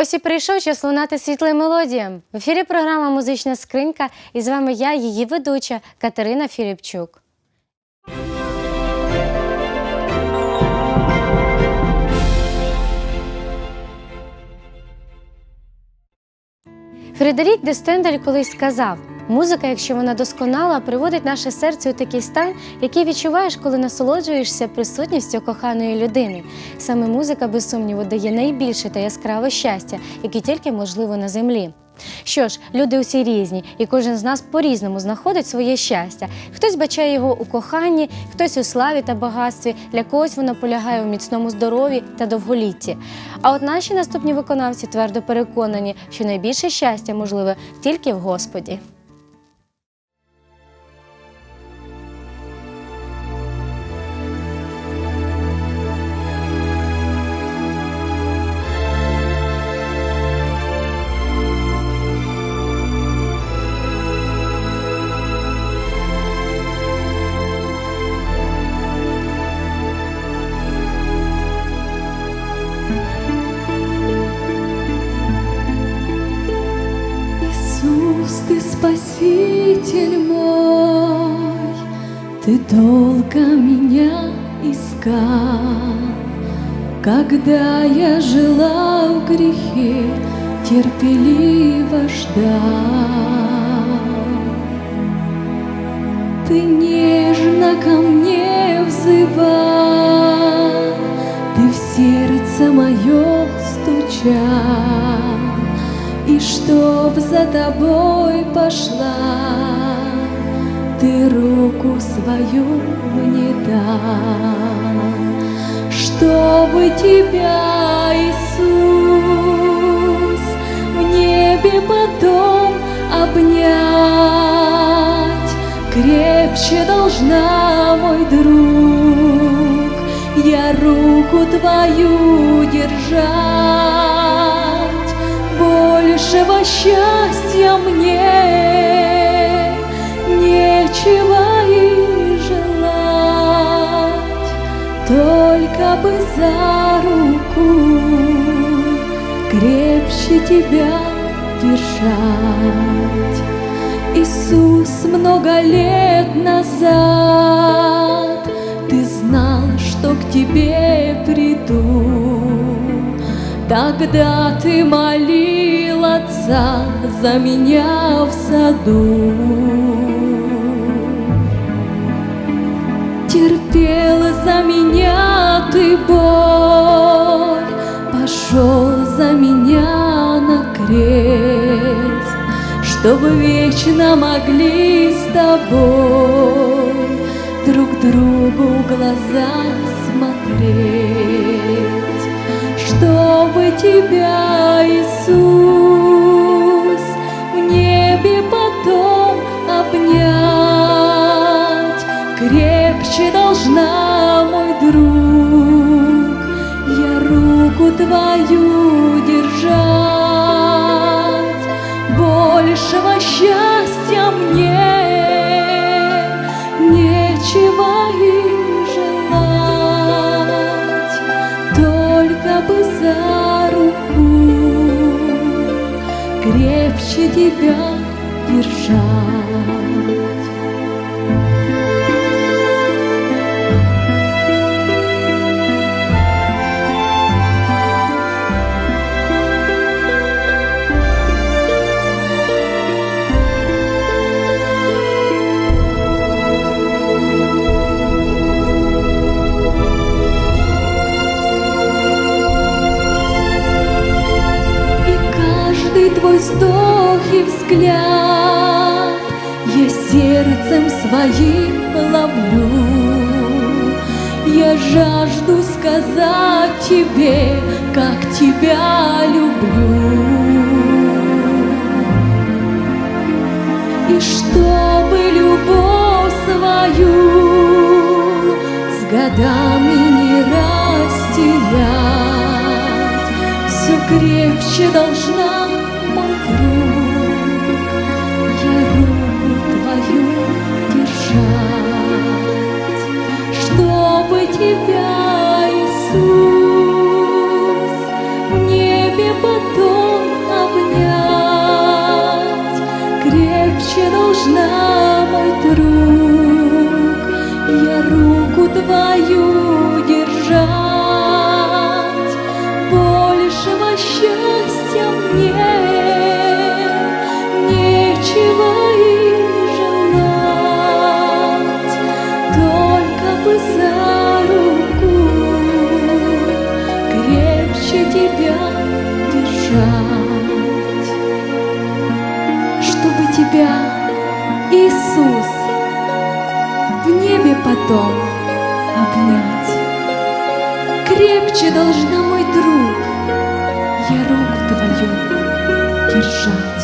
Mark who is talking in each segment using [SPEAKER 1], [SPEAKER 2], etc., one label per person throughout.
[SPEAKER 1] Ось і прийшов час лунати світлим мелодіям. В ефірі програма Музична скринька і з вами я, її ведуча Катерина Філіпчук. Фредерік де Стендель колись сказав: музика, якщо вона досконала, приводить наше серце у такий стан, який відчуваєш, коли насолоджуєшся присутністю коханої людини. Саме музика, без сумніву, дає найбільше та яскраве щастя, яке тільки можливо на землі. Що ж, люди усі різні, і кожен з нас по-різному знаходить своє щастя. Хтось бачає його у коханні, хтось у славі та багатстві, для когось воно полягає у міцному здоров'ї та довголітті. А от наші наступні виконавці твердо переконані, що найбільше щастя можливе тільки в Господі.
[SPEAKER 2] Спаситель мой, ты долго меня искал, когда я жила в грехе, терпеливо ждал. Ты нежно ко мне взывал, ты в сердце мое стучал. И чтоб за тобой пошла, ты руку свою мне дал, чтобы тебя, Иисус, в небе потом обнять. Крепче должна, мой друг, я руку твою держать большего счастья мне нечего и желать, только бы за руку крепче тебя держать. Иисус много лет назад ты знал, что к тебе приду. Тогда ты молил Отца за меня в саду. Терпел за меня ты боль, пошел за меня на крест, чтобы вечно могли с тобой друг другу в глаза смотреть тебя, Иисус, в небе потом обнять. Крепче должна, мой друг, я руку твою крепче мой друг, я руку твою потом обнять. Крепче должна, мой друг, я руку твою держать.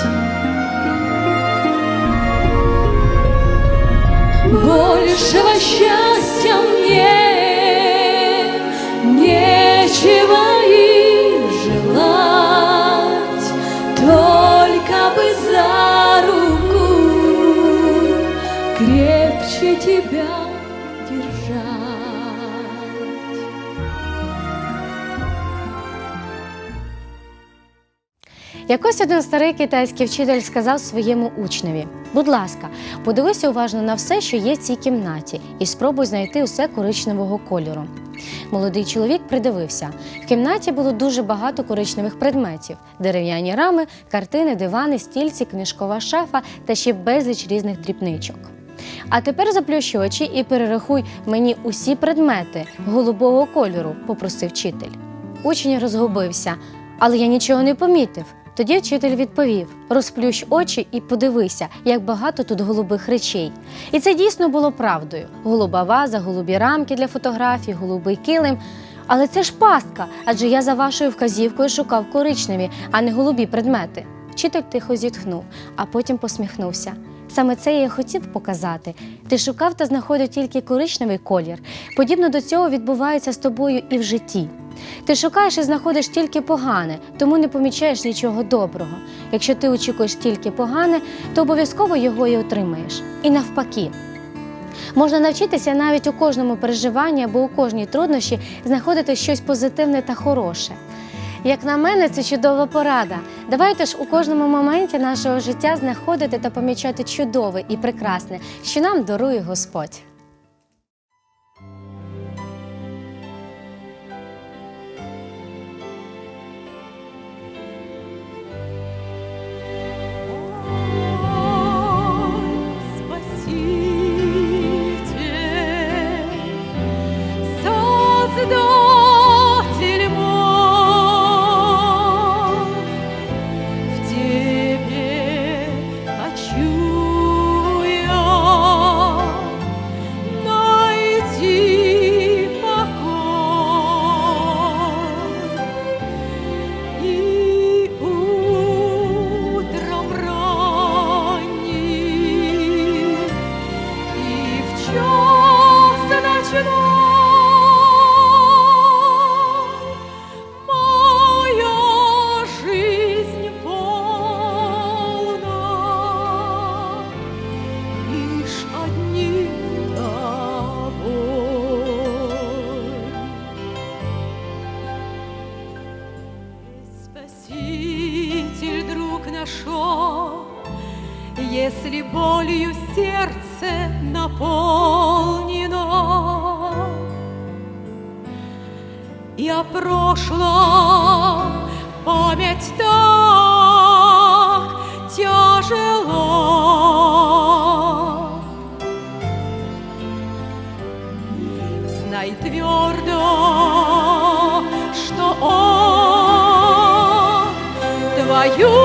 [SPEAKER 1] Якось один старий китайський вчитель сказав своєму учневі: будь ласка, подивися уважно на все, що є в цій кімнаті, і спробуй знайти усе коричневого кольору. Молодий чоловік придивився. В кімнаті було дуже багато коричневих предметів: дерев'яні рами, картини, дивани, стільці, книжкова шафа та ще безліч різних дрібничок. А тепер заплющи очі і перерахуй мені усі предмети голубого кольору, попросив вчитель. Учень розгубився, але я нічого не помітив. Тоді вчитель відповів: розплющ очі і подивися, як багато тут голубих речей. І це дійсно було правдою: голуба ваза, голубі рамки для фотографій, голубий килим. Але це ж пастка, адже я за вашою вказівкою шукав коричневі, а не голубі предмети. Вчитель тихо зітхнув, а потім посміхнувся. Саме це я хотів показати. Ти шукав та знаходив тільки коричневий колір. Подібно до цього відбувається з тобою і в житті. Ти шукаєш і знаходиш тільки погане, тому не помічаєш нічого доброго. Якщо ти очікуєш тільки погане, то обов'язково його і отримаєш. І навпаки. Можна навчитися навіть у кожному переживанні або у кожній труднощі знаходити щось позитивне та хороше. Як на мене, це чудова порада. Давайте ж у кожному моменті нашого життя знаходити та помічати чудове і прекрасне, що нам дарує Господь.
[SPEAKER 2] Твою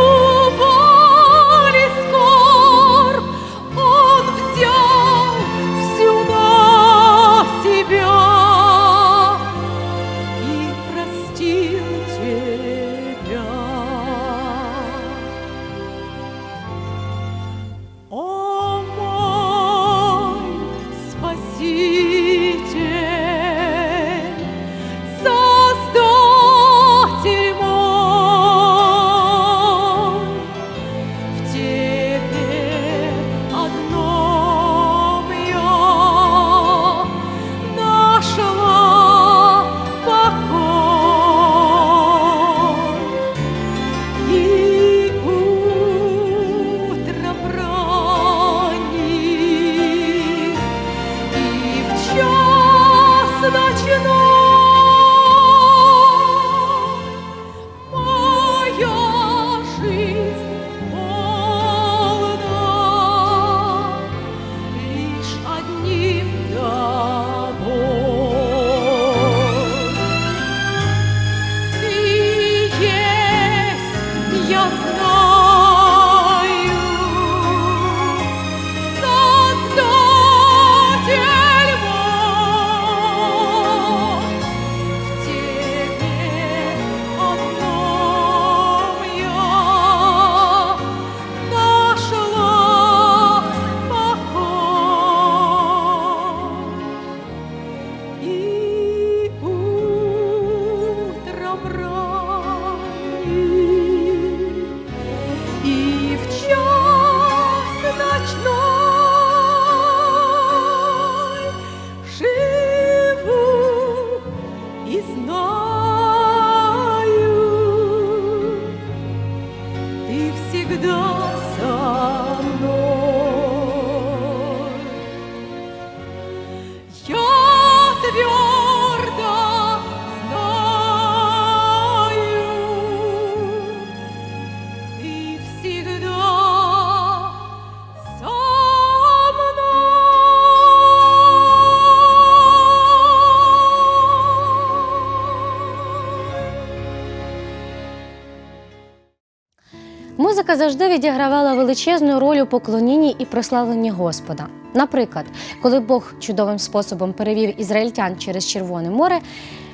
[SPEAKER 1] завжди відігравала величезну роль у поклонінні і прославленні Господа. Наприклад, коли Бог чудовим способом перевів ізраїльтян через Червоне море,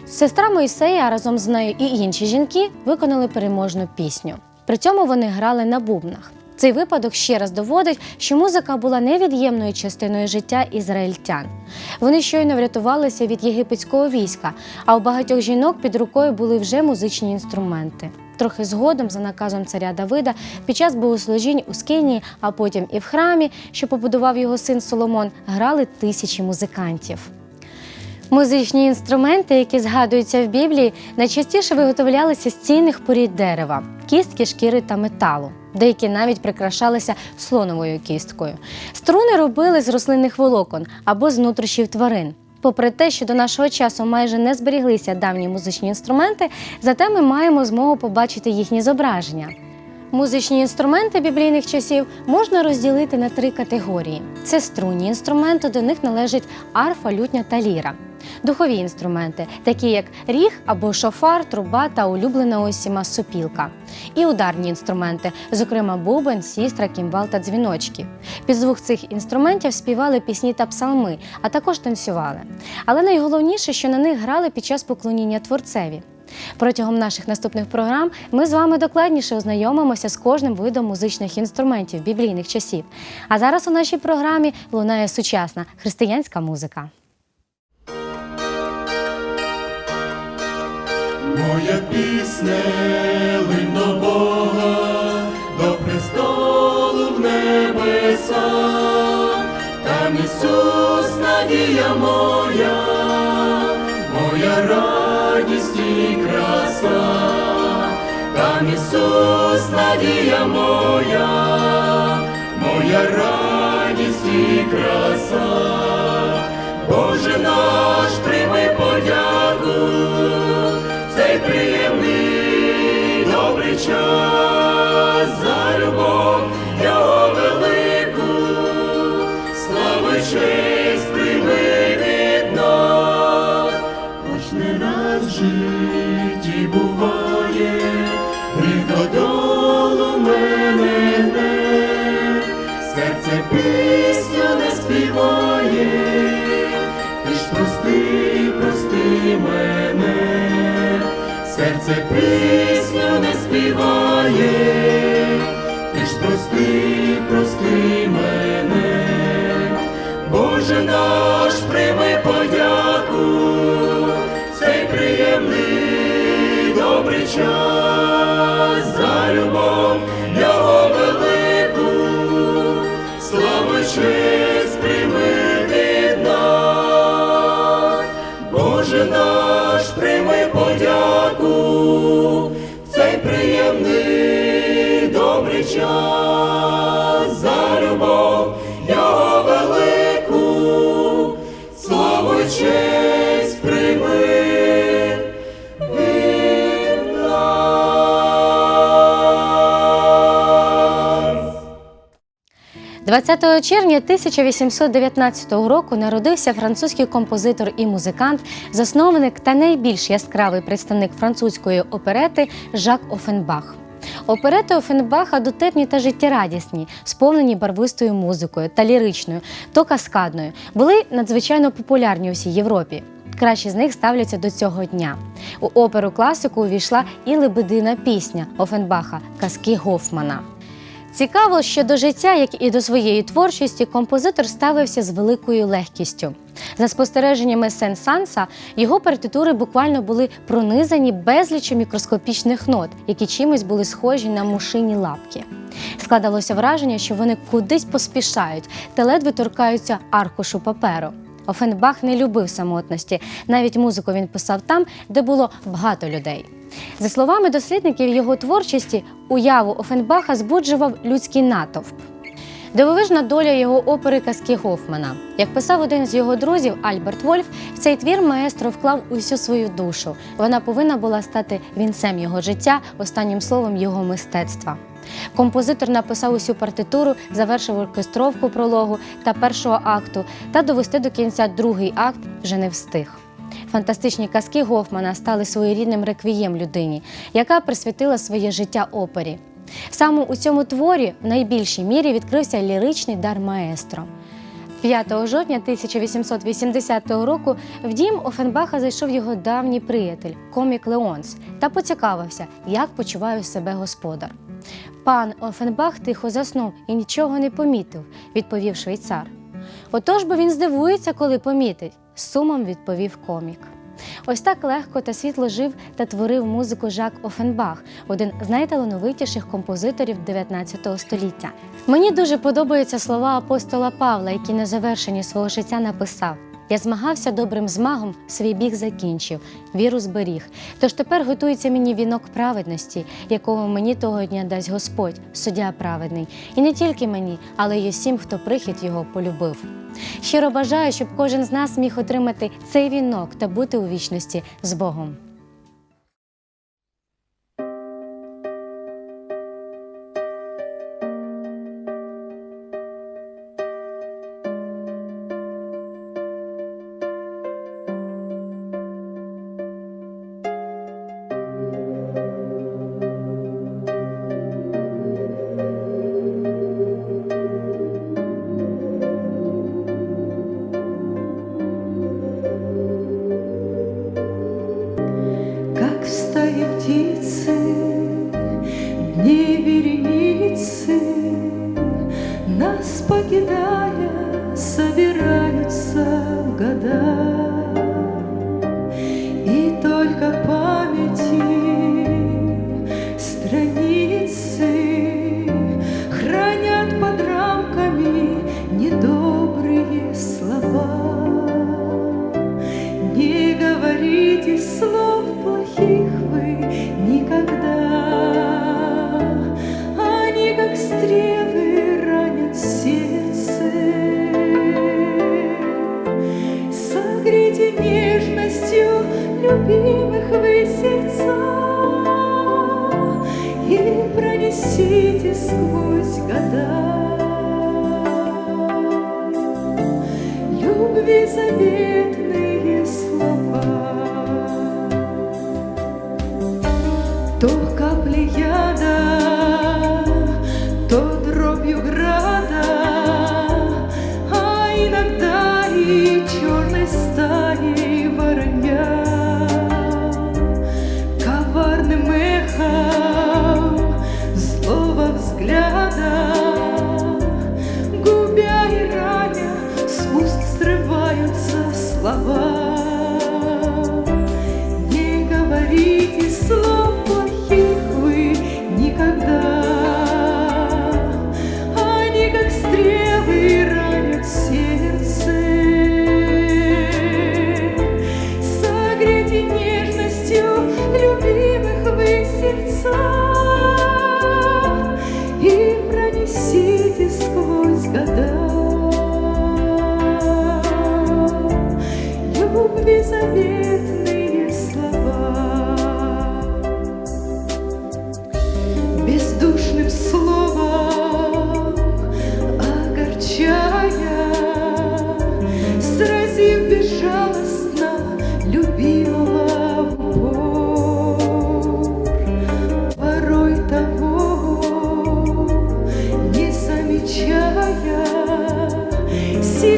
[SPEAKER 1] сестра Моїсея разом з нею і інші жінки виконали переможну пісню. При цьому вони грали на бубнах. Цей випадок ще раз доводить, що музика була невід'ємною частиною життя ізраїльтян. Вони щойно врятувалися від єгипетського війська, а у багатьох жінок під рукою були вже музичні інструменти. Трохи згодом, за наказом царя Давида, під час богослужінь у Скинії, а потім і в храмі, що побудував його син Соломон, грали тисячі музикантів. Музичні інструменти, які згадуються в Біблії, найчастіше виготовлялися з цінних порід дерева, кістки, шкіри та металу. Деякі навіть прикрашалися слоновою кісткою. Струни робили з рослинних волокон або з нутрощів тварин. Попри те, що до нашого часу майже не зберіглися давні музичні інструменти, зате ми маємо змогу побачити їхні зображення. Музичні інструменти біблійних часів можна розділити на три категорії: це струнні інструменти, до них належать арфа, лютня та ліра. Духові інструменти, такі як ріг або шофар, труба та улюблена усіма сопілка. І ударні інструменти, зокрема бубен, сістра, кімбал та дзвіночки. Під звук цих інструментів співали пісні та псалми, а також танцювали. Але найголовніше, що на них грали під час поклоніння творцеві. Протягом наших наступних програм ми з вами докладніше ознайомимося з кожним видом музичних інструментів біблійних часів. А зараз у нашій програмі лунає сучасна християнська музика.
[SPEAKER 3] Моя пісня линь до Бога, до престолу в небеса, там Ісус надія моя, моя радість краса, там Ісус надія моя, моя радість і краса, Боже наш, прийми подяку цей приємний добрий час за любов серце пісню час за любов його велику, славу й честь прийми від нас.
[SPEAKER 1] 20 червня 1819 року народився французький композитор і музикант, засновник та найбільш яскравий представник французької оперети Жак Офенбах. Оперети Офенбаха дотепні та життєрадісні, сповнені барвистою музикою та ліричною, то каскадною, були надзвичайно популярні у всій Європі. Кращі з них ставляться до цього дня. У оперу класику увійшла і лебедина пісня Офенбаха Казки Гофмана. Цікаво, що до життя, як і до своєї творчості, композитор ставився з великою легкістю. За спостереженнями Сен-Санса, його партитури буквально були пронизані безліччю мікроскопічних нот, які чимось були схожі на мушині лапки. Складалося враження, що вони кудись поспішають та ледве торкаються аркушу паперу. Офенбах не любив самотності. Навіть музику він писав там, де було багато людей. За словами дослідників його творчості, уяву Офенбаха збуджував людський натовп. Дивовижна доля його опери Казки Гофмана. Як писав один з його друзів Альберт Вольф, в цей твір маестро вклав усю свою душу. Вона повинна була стати вінцем його життя, останнім словом його мистецтва. Композитор написав усю партитуру, завершив оркестровку прологу та першого акту, та довести до кінця другий акт вже не встиг. Фантастичні казки Гофмана стали своєрідним реквієм людині, яка присвятила своє життя опері.
[SPEAKER 4] Саме у цьому творі в найбільшій мірі відкрився ліричний дар маестро. 5 жовтня 1880 року в дім Офенбаха зайшов його давній приятель, комік Леонс, та поцікавився, як почуває себе господар. Пан Офенбах тихо заснув і нічого не помітив, відповів швейцар. Отож бо він здивується, коли помітить, сумом відповів комік. Ось так легко та світло жив та творив музику Жак Офенбах, один з найталановитіших композиторів 19 століття. Мені дуже подобаються слова апостола Павла, який на завершенні свого життя написав: Я змагався добрим змагом, свій біг закінчив, віру зберіг. Тож тепер готується мені вінок праведності, якого мені того дня дасть Господь, суддя праведний, і не тільки мені, але й усім, хто прихід його полюбив. Щиро бажаю, щоб кожен з нас міг отримати цей вінок та бути у вічності з Богом.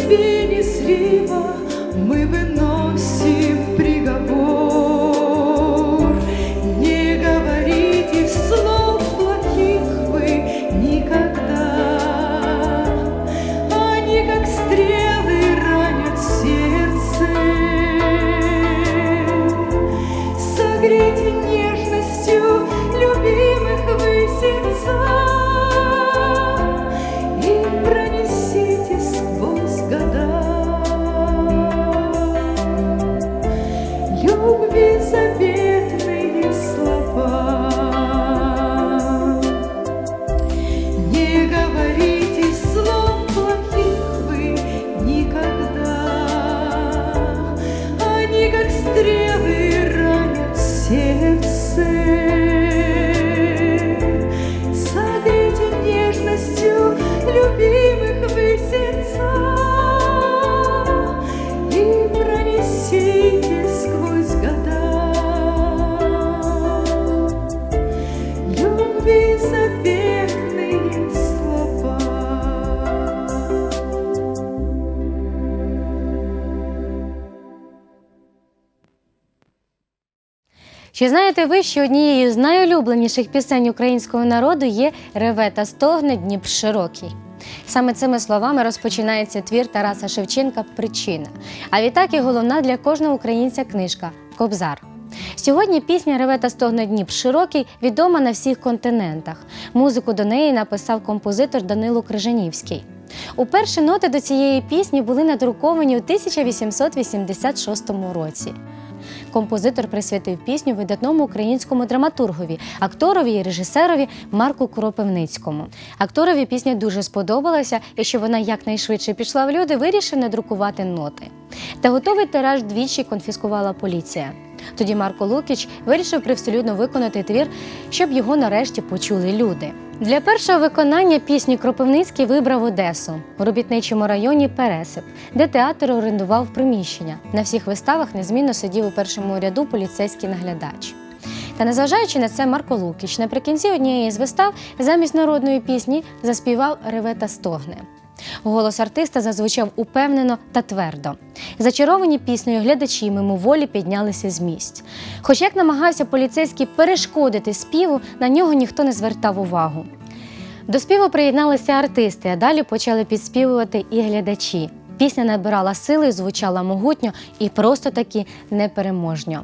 [SPEAKER 5] свіні сліва ми
[SPEAKER 1] би Знаєте ви, що однією з найулюбленіших пісень українського народу є Реве та стогне Дніп широкий? Саме цими словами розпочинається твір Тараса Шевченка Причина. А відтак і головна для кожного українця книжка Кобзар. Сьогодні пісня Реве та стогне Дніп широкий відома на всіх континентах. Музику до неї написав композитор Данило Крижанівський. Уперше ноти до цієї пісні були надруковані у 1886 році. Композитор присвятив пісню видатному українському драматургові, акторові і режисерові Марку Кропивницькому. Акторові пісня дуже сподобалася, і що вона якнайшвидше пішла в люди, вирішив надрукувати ноти. Та готовий тираж двічі конфіскувала поліція. Тоді Марко Лукіч вирішив привселюдно виконати твір, щоб його нарешті почули люди. Для першого виконання пісні Кропивницький вибрав Одесу у робітничому районі Пересип, де театр орендував приміщення. На всіх виставах незмінно сидів у першому ряду поліцейський наглядач. Та незважаючи на це, Марко Лукіч наприкінці однієї з вистав замість народної пісні заспівав Реве та стогне. Голос артиста зазвучав упевнено та твердо. Зачаровані піснею глядачі мимоволі піднялися з місць. Хоч як намагався поліцейський перешкодити співу, на нього ніхто не звертав увагу. До співу приєдналися артисти, а далі почали підспівувати і глядачі. Пісня набирала сили, звучала могутньо і просто таки непереможньо.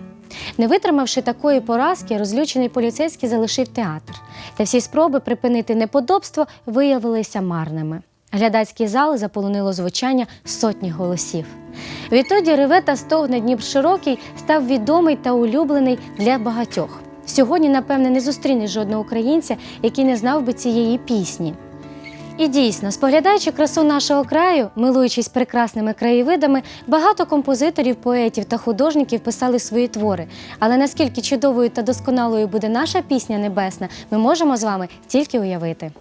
[SPEAKER 1] Не витримавши такої поразки, розлючений поліцейський залишив театр. Та всі спроби припинити неподобство виявилися марними. Глядацький зал заполонило звучання сотні голосів. Відтоді реве та стогне Дніп широкий став відомий та улюблений для багатьох. Сьогодні, напевне, не зустрінеш жодного українця, який не знав би цієї пісні. І дійсно, споглядаючи красу нашого краю, милуючись прекрасними краєвидами, багато композиторів, поетів та художників писали свої твори. Але наскільки чудовою та досконалою буде наша пісня небесна, ми можемо з вами тільки уявити.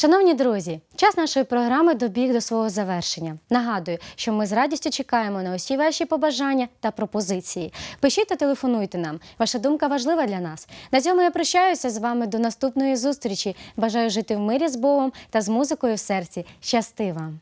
[SPEAKER 1] Шановні друзі, час нашої програми добіг до свого завершення. Нагадую, що ми з радістю чекаємо на усі ваші побажання та пропозиції. Пишіть та телефонуйте нам. Ваша думка важлива для нас. На цьому я прощаюся з вами до наступної зустрічі. Бажаю жити в мирі з Богом та з музикою в серці. Щасти вам!